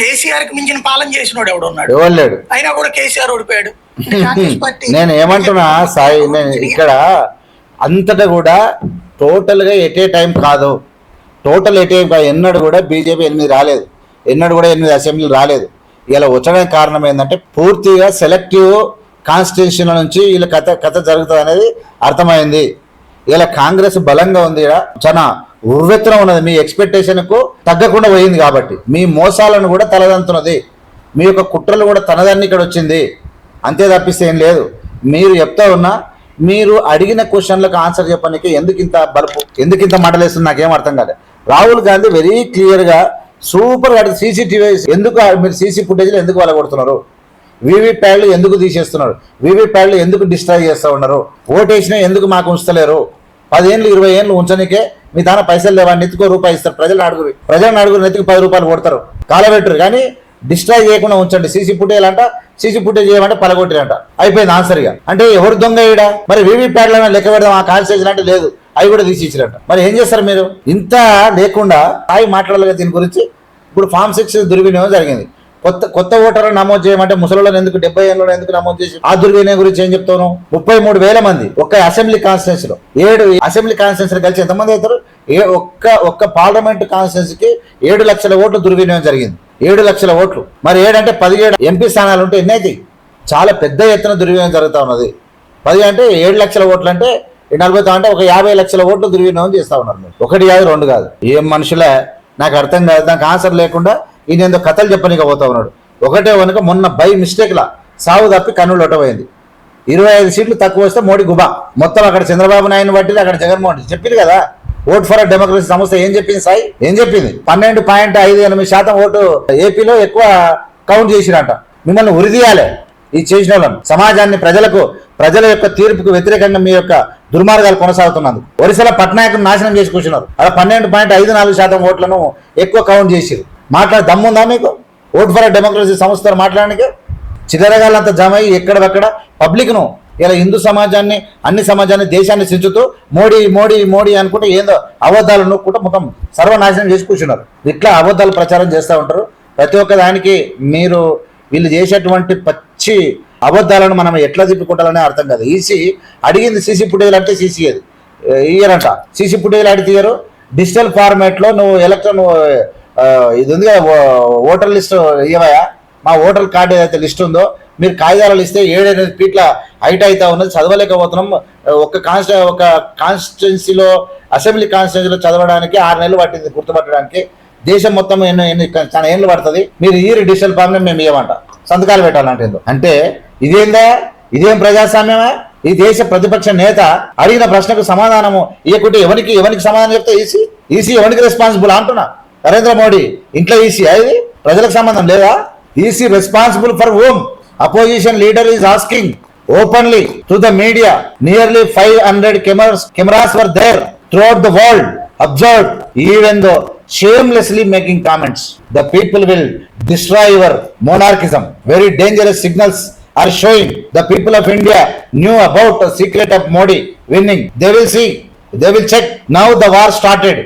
కేసీఆర్కి మించిన పాలన చేసినోడు ఎవడు ఉన్నాడు? ఎవరు అయినా కూడా కేసీఆర్ ఓడిపోయాడు. నేను ఏమంటున్నా సాయి నేను ఇక్కడ అంతటా కూడా టోటల్గా ఎట్ ఏ టైం కాదు టోటల్ ఎట్ ఏ కాదు ఎన్నడూ కూడా బీజేపీ ఎనిమిది రాలేదు. ఎన్నడూ కూడా ఎనిమిది అసెంబ్లీలు రాలేదు. ఇలా వచ్చడానికి కారణం ఏంటంటే పూర్తిగా సెలెక్టివ్ కాన్స్టిట్యూషన్ నుంచి వీళ్ళ కథ కథ జరుగుతుంది అనేది అర్థమైంది. ఇలా కాంగ్రెస్ బలంగా ఉంది. ఈడ చాలా ఉవ్వెత్తున ఉన్నది. మీ ఎక్స్పెక్టేషన్కు తగ్గకుండా పోయింది కాబట్టి. మీ మోసాలను కూడా తలదంతున్నది. మీ యొక్క కుట్రలు కూడా తనదాన్ని ఇక్కడ వచ్చింది. అంతే తప్పిస్తే ఏం లేదు. మీరు చెప్తా ఉన్నా మీరు అడిగిన క్వశ్చన్లకు ఆన్సర్ చెప్పడానికి ఎందుకు ఇంత బలుపు ఎందుకు ఇంత మాటలేస్తుంది నాకేం అర్థం కాదు రాహుల్ గాంధీ వెరీ క్లియర్గా సూపర్ అడిగి సీసీటీవీ ఎందుకు మీరు సీసీ ఫుటేజ్లు ఎందుకు వెళ్ళగొడుతున్నారు వివి ప్యాడ్లు ఎందుకు తీసేస్తున్నారు? వివి ప్యాడ్లు ఎందుకు డిస్ట్రాయ్ చేస్తూ ఉన్నారు? ఓటేసిన ఎందుకు మాకు ఉంచలేరు? పదేళ్ళు ఇరవై ఏళ్ళు ఉంచనికే మీ దాన పైసలు లేవా? నెత్తుకో రూపాయి ఇస్తారు. ప్రజలు అడుగురు ప్రజలను అడుగురు నెత్తికి పది రూపాయలు కొడతారు. కాలబెట్టరు కానీ డిస్ట్రాయ్ చేయకుండా ఉంచండి. సీసీ ఫుటేజ్ అంట సీసీ ఫుటేజ్ చేయమంటే పలగొట్టిరంట. అయిపోయింది ఆన్సర్ ఇక. అంటే ఎవరు దొంగ ఇడ మరి వివి లెక్క పెడదాం ఆ కాన్స్టేషన్ అంటే లేదు. అవి కూడా తీసి ఇచ్చిరంట మరి ఏం చేస్తారు మీరు? ఇంత లేకుండా తాయి మాట్లాడలేదు దీని గురించి. ఇప్పుడు ఫామ్ సిక్స్ దుర్వినియోగం జరిగింది. కొత్త కొత్త ఓటర్లు నమోదు చేయమంటే ముసలిలో ఎందుకు డెబ్బై ఏళ్ళలో ఎందుకు నమోదు చేసి ఆ గురించి ఏం చెప్తాను ముప్పై మూడు వేల మంది ఒక్క అసెంబ్లీ కాన్స్టిట్యూన్సీ లో ఏడు అసెంబ్లీ కాన్స్టిట్యూన్సీ కలిసి ఎంతమంది అవుతారు? ఏ ఒక్క ఒక్క పార్లమెంట్ కాన్స్టిట్యూన్సీకి ఏడు లక్షల ఓట్లు దుర్వినియోగం జరిగింది. ఏడు లక్షల ఓట్లు. మరి ఏడంటే పదిహేడు ఎంపీ స్థానాలు ఉంటే ఎన్ని అవుతాయి? చాలా పెద్ద ఎత్తున దుర్వినియోగం జరుగుతూ ఉన్నది. పది అంటే ఏడు లక్షల ఓట్లు అంటే నలభై తొమ్మిది అంటే ఒక యాభై లక్షల ఓట్లు దుర్వినియోగం చేస్తా ఉన్నారు ఒకటి కాదు రెండు కాదు. ఏం మనుషులే? నాకు అర్థం కాదు. దానికి ఆన్సర్ లేకుండా ఈయన ఏందో కథలు చెప్పనీకి పోతా ఉన్నాడు. ఒకటే వనుక మొన్న బై మిస్టేక్లా సాగు తప్పి కన్నులు ఒటమైంది ఇరవై ఐదు సీట్లు తక్కువ వస్తే మోడీ గుబా. మొత్తం అక్కడ చంద్రబాబు నాయుడు బట్టి అక్కడ జగన్మోహన్ రెడ్డి చెప్పింది కదా ఓట్ ఫర్ డెమోక్రసీ సంస్థ ఏం చెప్పింది సాయి? ఏం చెప్పింది? పన్నెండు పాయింట్ ఐదు ఎనిమిది శాతం ఓటు ఏపీలో ఎక్కువ కౌంట్ చేసిరంట. మిమ్మల్ని ఉరిదీయాలి ఈ చేసిన వాళ్ళని. సమాజాన్ని ప్రజలకు ప్రజల యొక్క తీర్పుకు వ్యతిరేకంగా మీ యొక్క దుర్మార్గాలు కొనసాగుతున్నది ఒరిసెల పట్నాయకుని నాశనం చేసి కూర్చున్నారు. అలా పన్నెండు పాయింట్ ఐదు నాలుగు శాతం ఓట్లను ఎక్కువ కౌంట్ చేసిరు. మాట్లాడే దమ్ముందా మీకు? ఓట్ ఫర్ డెమోక్రసీ సంస్థ మాట్లాడడానికి? చిల్లరగాలంతా జమ అయ్యి ఎక్కడెక్కడ పబ్లిక్ను ఇలా హిందూ సమాజాన్ని అన్ని సమాజాన్ని దేశాన్ని సించుతూ మోడీ మోడీ మోడీ అనుకుంటే ఏందో అబద్ధాలు నొక్కుంటూ మొత్తం సర్వనాశనం చేసి కూర్చున్నారు. ఇట్లా అబద్ధాలు ప్రచారం చేస్తూ ఉంటారు. ప్రతి ఒక్క దానికి మీరు వీళ్ళు చేసేటువంటి పచ్చి అబద్ధాలను మనం ఎట్లా తిప్పుకుంటారనే అర్థం కాదు. ఈసీ అడిగింది సీసీ ఫుటేజ్లు అంటే సీసీ అది. ఇయ్యరంట. సీసీ ఫుటేజ్లు అడిగారు తీయరు. డిజిటల్ ఫార్మాట్లో నువ్వు ఎలక్ట్రాన్ ఇది ఉంది కదా ఓ- ఓటర్ లిస్ట్ ఇవ్వయా మా ఓటర్ కార్డు ఏదైతే లిస్ట్ ఉందో మీరు కాగితాలు ఇస్తే ఏడెనిమిది ఫీట్ల హైట్ అయితే ఉన్నది చదవలేకపోతున్నాం. ఒక కాన్స్టి ఒక కాన్స్టిట్యున్సీలో అసెంబ్లీ కాన్స్టిట్యున్సీలో చదవడానికి ఆరు నెలలు పట్టింది గుర్తుపట్టడానికి. దేశం మొత్తం ఎన్నో ఎన్ని చాలా ఏళ్ళు పడుతుంది. మీరు ఈ డిజిటల్ ఫామ్ మేము ఇవ్వమంట. సంతకాలు పెట్టాలంటే ఏందో. అంటే ఇదేందా? ఇదేం ప్రజాస్వామ్యమా? ఈ దేశ ప్రతిపక్ష నేత అడిగిన ప్రశ్నకు సమాధానము ఇవ్వకుంటే ఎవరికి ఎవరికి సమాధానం చెప్తే ఈసీ? ఈసీ ఎవరికి రెస్పాన్సిబుల్ అంటున్నా? నరేంద్ర మోడీ ఇంట్లో ఈసీ అది ప్రజలకు సంబంధం లేదా EC responsible for home opposition leader is asking openly to the media nearly five hundred cameras cameras were there throughout the world observe even though shamelessly making comments. The people will destroy your monarchism. Very dangerous signals are showing. The people of India knew about the secret of Modi winning. They will see. They will check. Now the war started.